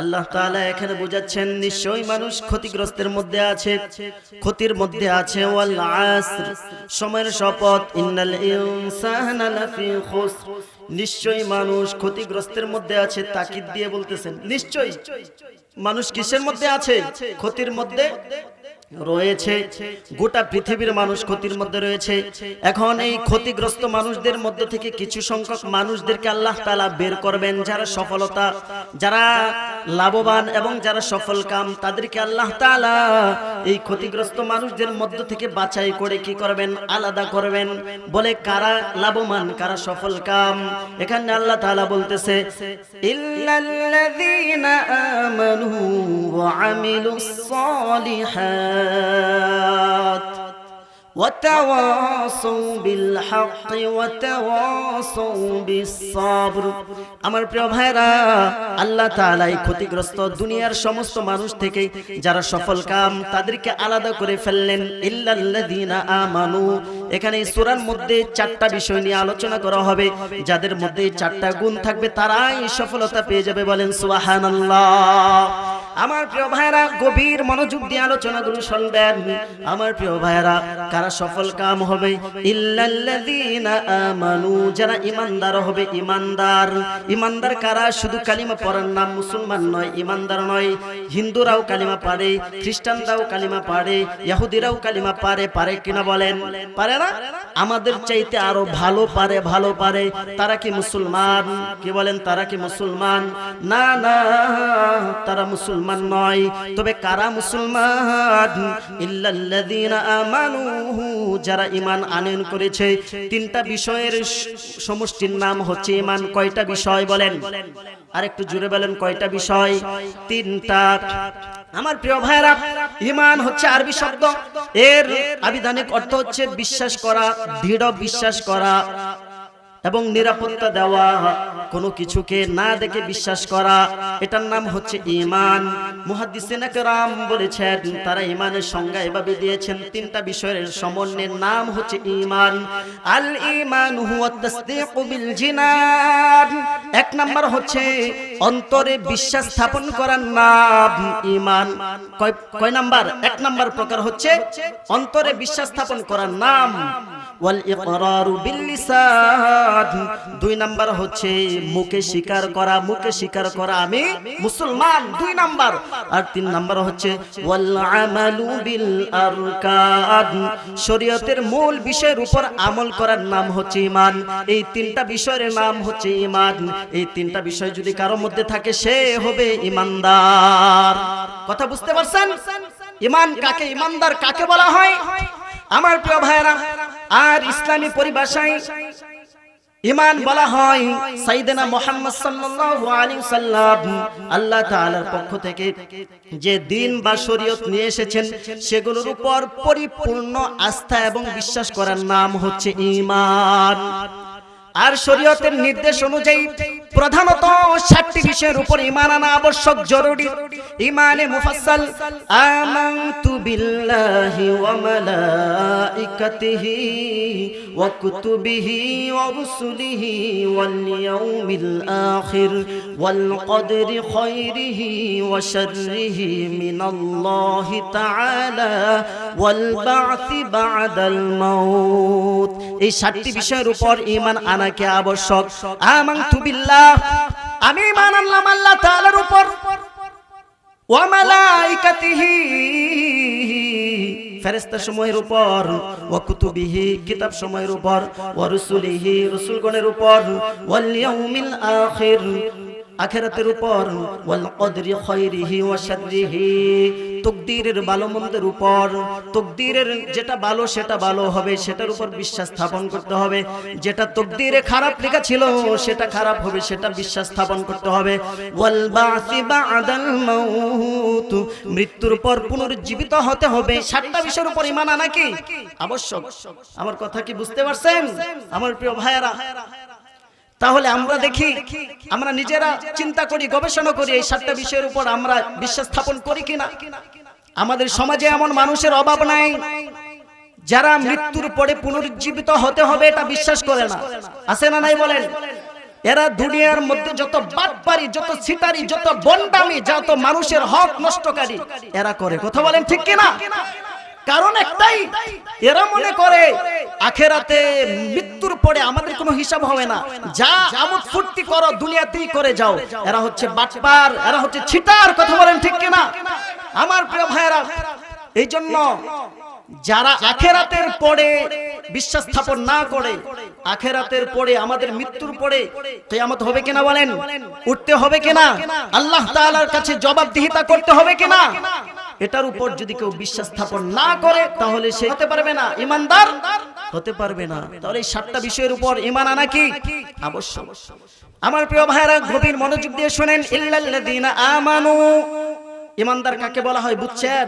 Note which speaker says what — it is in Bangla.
Speaker 1: আল্লাহ তাআলা এখানে বোঝাচ্ছেন, নিশ্চয়ই মানুষ ক্ষতিগ্রস্তের মধ্যে আছে। ক্ষতির মধ্যে আছে ওয়াল আসর, সময়ের শপথ। ইন্নাল ইনসানা লাফি খুসর। নিশ্চয়ই মানুষ ক্ষতিগ্রস্তের মধ্যে আছে, তাকিদ দিয়ে বলতেছেন, নিশ্চয়ই। মানুষ কিসের মধ্যে আছে? ক্ষতির মধ্যে রয়েছে। গোটা পৃথিবীর মানুষ ক্ষতির মধ্যে রয়েছে। এখন এই ক্ষতিগ্রস্ত মানুষদের মধ্যে থেকে কিছু সংখ্যক মানুষদেরকে আল্লাহ তালা বের করবেন, যারা সফলতা, যারা লাভবান এবং যারা সফল কাম, তাদেরকে আল্লাহ তাআলা এই ক্ষতিগ্রস্ত মানুষদের মধ্য থেকে বাছাই করে কি করবেন? আলাদা করবেন। বলে কারা লাভবান, কারা সফল কাম? এখানে আল্লাহ তালা বলতেছে, ইল্লাল্লাযীনা আমানু সালিহাত। আমার প্রিয় ভাইরা আল্লাহ তাআলা এই ক্ষতিগ্রস্ত দুনিয়ার সমস্ত মানুষ থেকে যারা সফল কাম তাদেরকে আলাদা করে ফেললেন। ইল্লাল্লাযীনা আমানু। এখানে সুরার মধ্যে চারটা বিষয় নিয়ে আলোচনা করা হবে। যাদের মধ্যে চারটা গুণ থাকবে তারাই সফলতা পেয়ে যাবে বলেন সুবহানাল্লাহ। আমার প্রিয় ভাইরা গভীর মনোযোগ দিয়ে আলোচনাগুলো শুনবেন। আমার প্রিয় ভাইরা কারা সফল কাম হবে? আমানু, যারা ইমানদার হবে ইমানদার ইমানদার কারা? শুধু কালিমা পড়ার নাম মুসলমান নয় ইমানদার নয়। হিন্দুরাও কালিমা পারে, খ্রিস্টানরাও কালিমা পারে ইহুদিরাও কালিমা পারে পারে কিনা বলেন? পারে না? আমাদের চাইতে আরও ভালো পারে ভালো পারে। তারা কি মুসলমান? কি বলেন? তারা কি মুসলমান? না না, তারা মুসলমান নয়। তবে কারা মুসলমান? ইল্লাল্লাযীনা আমানু, যারা ঈমান আনয়ন করেছে। তিনটা বিষয়ের সমষ্টির নাম হচ্ছে ঈমান। কয়টা বিষয় বলেন? আর একটু জুড়ে বলেন, কয়টা বিষয়? তিনটা। আমার প্রিয় ভাইরা ঈমান হচ্ছে আরবি শব্দ। এর আবিধানিক অর্থ হচ্ছে বিশ্বাস করা, দৃঢ় বিশ্বাস করা। এবং নিরাপত্তা দেওয়া, কোনো কিছুকে না দেখে বিশ্বাস করা, এটার নাম হচ্ছে ইমান মুহাদ্দিসিন একরাম বলেছেন, তারা ইমানের সংজ্ঞা এভাবে দিয়েছেন, তিনটা বিষয়ের সমন্বয়ের নাম হচ্ছে ইমান আল ইমান এক নাম্বার হচ্ছে অন্তরে বিশ্বাস স্থাপন করার নাম ইমান কয় কয় নাম্বার? এক নাম্বার প্রকার হচ্ছে অন্তরে বিশ্বাস স্থাপন করার নাম ওয়াল ইকরারু দুই নাম্বার হচ্ছে মুখে স্বীকার করা, মুখে স্বীকার করা। আমি মুসলমান, দুই নাম্বার। আর তিন নাম্বার হচ্ছে ওয়াল আমালু বিল আরকান শরীয়তের মূল বিষয়ের উপর আমল করার নাম হচ্ছে ঈমান। এই তিনটা বিষয়ের নাম হচ্ছে ঈমান। এই তিনটা বিষয় যদি কারও মধ্যে থাকে, সে হবে ঈমানদার। কথা বুঝতে পারছেন? ঈমান কাকে? ঈমানদার কাকে বলা হয়? আমার প্রিয় ভাইরা আর ইসলামী পরিভাষায় ইমান বলা হয় সাইদেনা মোহাম্মদ সাল্লাল্লাহু আলাইহি সাল্লাম আল্লাহ তাআলার পক্ষ থেকে যে দিন বা শরীয়ত নিয়ে এসেছেন, সেগুলোর উপর পরিপূর্ণ আস্থা এবং বিশ্বাস করার নাম হচ্ছে ইমান আর শরীয়তের নির্দেশ অনুযায়ী প্রধানত ষাটটি বিষয়ের উপর ইমান আনা আবশ্যক জরুরি। ইমানে মুফাসসাল, আমানতু বিল্লাহি ওয়া মালাইকাতিহি ওয়া কুতুবিহি ওয়া রুসুলিহি ওয়াল ইয়াউমিল আখির ওয়াল কদরি খায়রিহি ওয়া শাররিহি মিনাল্লাহি তাআলা ওয়াল বা'থি বা'দাল মাউত। এই ষাটটি বিষয়ের উপর ঈমান আনাকে আবশ্যক। আমানতু বিল্লাহ আমি ঈমান আনলাম আল্লাহ তাআলার উপর। সময়ের উপর কুতুবিহি কিতাব সময়ের উপর, ওয়া রুসুলিহি উপর, ওয়াল ইয়াউমিল আখির। আখেরাতের উপর, ওয়াল কদরি খায়রিহি ওয়া শাররিহি, তকদীরের ভালো মন্দের উপর, তকদীরের যেটা ভালো সেটা ভালো হবে, সেটার উপর বিশ্বাস স্থাপন করতে হবে। যেটা তকদীরে খারাপ লেখা ছিল, সেটা খারাপ হবে, সেটা বিশ্বাস স্থাপন করতে হবে। ওয়াল বাসি বাদাল মাউত, মৃত্যুর পর পুনরুজ্জীবিত হতে হবে। সাতটা বিষয়ের উপর ঈমান আনা কি? আবশ্যক। আমার কথা কি বুঝতে পারছেন? আমার প্রিয় ভাইয়েরা তাহলে আমরা দেখি আমরা নিজেরা চিন্তা করি গবেষণা করি এই সাতটা বিষয়ের উপর আমরা বিশ্বাস স্থাপন করি কিনা? আমাদের সমাজে এমন মানুষের অভাব নাই। যারা মৃত্যুর পরে পুনরুজ্জীবিত হতে হবে এটা বিশ্বাস করে না। আছে না নাই বলেন? এরা দুনিয়ার মধ্যে যত বাটপারি যত ছিটারি যত বন্ডামি যত মানুষের হক নষ্টকারী এরা করে। কথা বলেন ঠিক কিনা? কারণ একটাই এরা মনে করে আখেরাতে মৃত্যুর পরে আমাদের কোনো হিসাব হবে না। যা আমোদ ফুর্তি করো দুনিয়াতেই করে যাও। এরা হচ্ছে বাটপার এরা হচ্ছে ছিটার কথা বলেন ঠিক কিনা? আমার প্রিয় ভাইয়েরা এই জন্য যারা আখেরাতের পরে বিশ্বাস স্থাপন না করে আখেরাতের পরে আমাদের মৃত্যুর পরে কিয়ামত হবে কিনা বলেন? উঠতে হবে কিনা? আল্লাহ তাআলার কাছে জবাবদিহিতা করতে হবে কিনা? এটার উপর যদি কেউ বিশ্বাস স্থাপন না করে তাহলে সে হতে পারবে না ইমানদার। হতে পারবে না। তাহলে এই সাতটা বিষয়ের উপর ইমান আনা কি? আবশ্যক আমার প্রিয় ভাইরা গভীর মনোযোগ দিয়ে শোনেন ইল্লাল্লাযীনা আমানু। ইমানদার কাকে বলা হয় বুঝছেন?